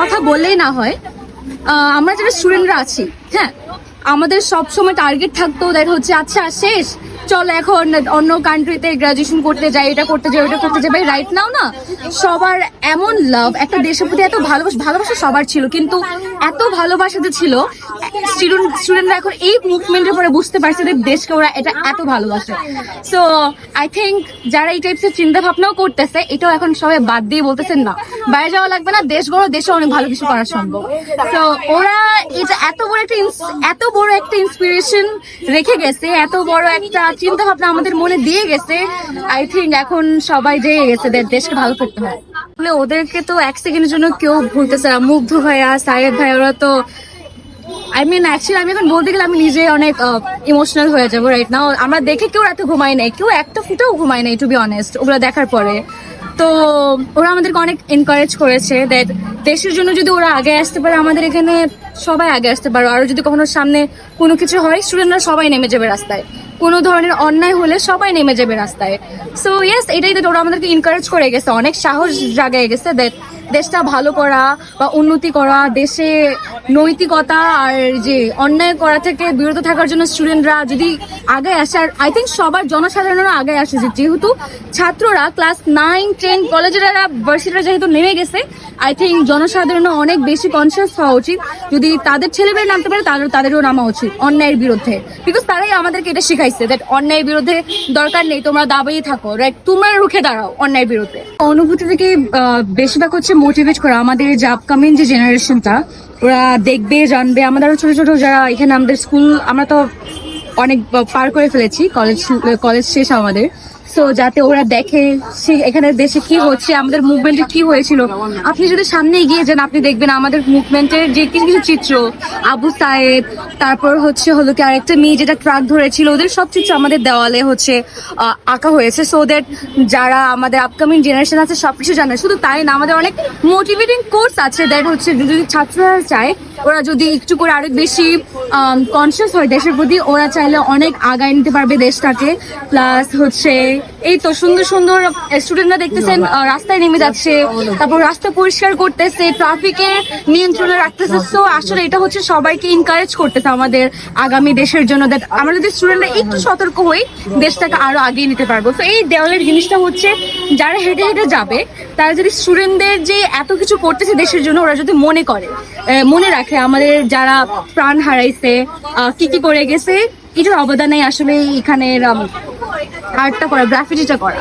কথা বললেই না হয় আমরা যারা স্টুডেন্টরা আছি হ্যাঁ আমাদের সব সময় টার্গেট থাকতো দেখা হচ্ছে আচ্ছা শেষ, চল এখন অন্য কান্ট্রিতে গ্রাজুয়েশন করতে যাই, এটা করতে যাই ওটা করতে যাই। রাইট নাও না, সবার এমন লাভ একটা দেশের প্রতি এত ভালোবাসা ভালোবাসা সবার ছিল, কিন্তু এত ভালোবাসা যে ছিল স্টুডেন্ট স্টুডেন্টরা এখন এই মুভমেন্টের পরে বুঝতে পারছে যে দেশকে ওরা এটা এত ভালোবাসে। সো আই থিঙ্ক যারা এই টাইপসের চিন্তা ভাবনাও করতেছে, এটাও এখন সবাই বাদ দিয়ে বলতেছেন না। বাইরে যাওয়া লাগবে না, দেশ গড়ো, দেশে অনেক ভালো কিছু করা সম্ভব। তো ওরা এটা এত বড় একটা এত বড় একটা ইন্সপিরেশন রেখে গেছে, এত বড় একটা চিন্তা ভাবনা আমাদের মনে দিয়ে গেছে। আই থিঙ্ক এখন সবাই জেগে গেছে দেশকে ভালো করতে হয়। ওদেরকে তো এক সেকেন্ডের জন্য কেউ ভুলতেছে মুগ্ধ ভাইয়া সাইয়েদ ভাই, ওরা তো আই মিন অ্যাকচুয়ালি আমি এখন বলতে গেলে আমি নিজে অনেক ইমোশনাল হয়ে যাব রাইট নাও আমরা দেখে কেউ এত ঘুমাই নাই, কেউ একটা ফুটেও ঘুমাই নাই টু বি অনেস্ট ওগুলো দেখার পরে। তো, ওরা আমাদেরকে অনেক এনকারেজ করেছে দ্যাট দেশের জন্য যদি ওরা আগে আসতে পারে, আমাদের এখানে সবাই আগে আসতে পারো। আর যদি কখনো সামনে কোনো কিছু হয় স্টুডেন্টরা সবাই নেমে যাবে রাস্তায়। কোনো ধরনের অন্যায় হলে সবাই নেমে যাবে রাস্তায়। সো ইয়েস এটাই that ওরা আমাদেরকে এনকারেজ করে গেছে। অনেক সাহস জাগায় গেছে দ্যাট দেশটা ভালো করা বা উন্নতি করা, দেশে নৈতিকতা আর যে অন্যায় করা থেকে বিরত থাকার জন্য স্টুডেন্টরা যদি আগে আসে আই থিঙ্ক সবার জনসাধারণরা আগে আসে যেহেতু ছাত্ররা ক্লাস নাইন, টেন কলেজের ভার্সিটিরা যেহেতু নেমে গেছে আই থিঙ্ক জনসাধারণ অনেক বেশি কনসিয়াস হওয়া উচিত। যদি তাদের ছেলেমেয়ে নামতে পারে, তাদের, তাদেরও নামা উচিত অন্যায়ের বিরুদ্ধে। বিকজ তারাই আমাদেরকে এটা শিখাইছে দ্যাট অন্যায়ের বিরুদ্ধে দরকার নেই, তোমরা দাবিয়ে থাকো রাইট তোমরা রুখে দাঁড়াও অন্যায়ের বিরুদ্ধে। অনুভূতি থেকে বেশিরভাগ হচ্ছে মোটিভেট করা। আমাদের যে আপকামিং যে জেনারেশনটা ওরা দেখবে, জানবে। আমাদের ছোট ছোট যারা এখানে আমাদের স্কুল আমরা তো অনেক পার করে ফেলেছি। কলেজ কলেজ শেষ আমাদের। সো যাতে ওরা দেখে এখানে দেশে কি হচ্ছে, আমাদের মুভমেন্টে কি হয়েছিল। আপনি যদি সামনে এগিয়ে যান, আপনি দেখবেন আমাদের মুভমেন্টের যে কিছু কিছু চিত্র, আবু সায়েদ, তারপর হচ্ছে হলো কি আরেকটা মেয়ে যেটা ট্রাক ধরেছিল, ওদের সব চিত্র আমাদের দেওয়ালে হচ্ছে আঁকা হয়েছে। সো দ্যাট যারা আমাদের আপকামিং জেনারেশন আছে সব কিছু জানে। শুধু তাই না, আমাদের অনেক মোটিভেটিং কোর্স আছে। দ্যাট হচ্ছে যদি ছাত্ররা চায়, ওরা যদি একটু করে আরও বেশি কনসিয়াস হয় দেশের প্রতি, ওরা চাইলে অনেক আগায় নিতে পারবে দেশটাকে। প্লাস হচ্ছে এই তো সুন্দর সুন্দর স্টুডেন্টরা দেখতেছেন রাস্তায় নেমে যাচ্ছে, তারপর রাস্তা পরিষ্কার করতেছে ট্রাফিকে নিয়ন্ত্রণে রাখতেছে। সো আসলে এটা হচ্ছে সবাইকে এনকারেজ করতেছে আমাদের আগামী দেশের জন্য দ্যাট আমরা যদি স্টুডেন্টরা একটু সতর্ক হই, দেশটাকে আরও আগিয়ে নিতে পারব। তো এই দেওয়ালের জিনিসটা হচ্ছে, যারা হেঁটে হেঁটে যাবে, তারা যদি স্টুডেন্টদের যে এত কিছু করতেছে দেশের জন্য, ওরা যদি মনে করে মনে রাখে আমাদের যারা প্রাণ হারাইছে কি কি করে গেছে, এটার অবদানে আসলে এখানের আর্টটা করা গ্রাফিটিটা করা।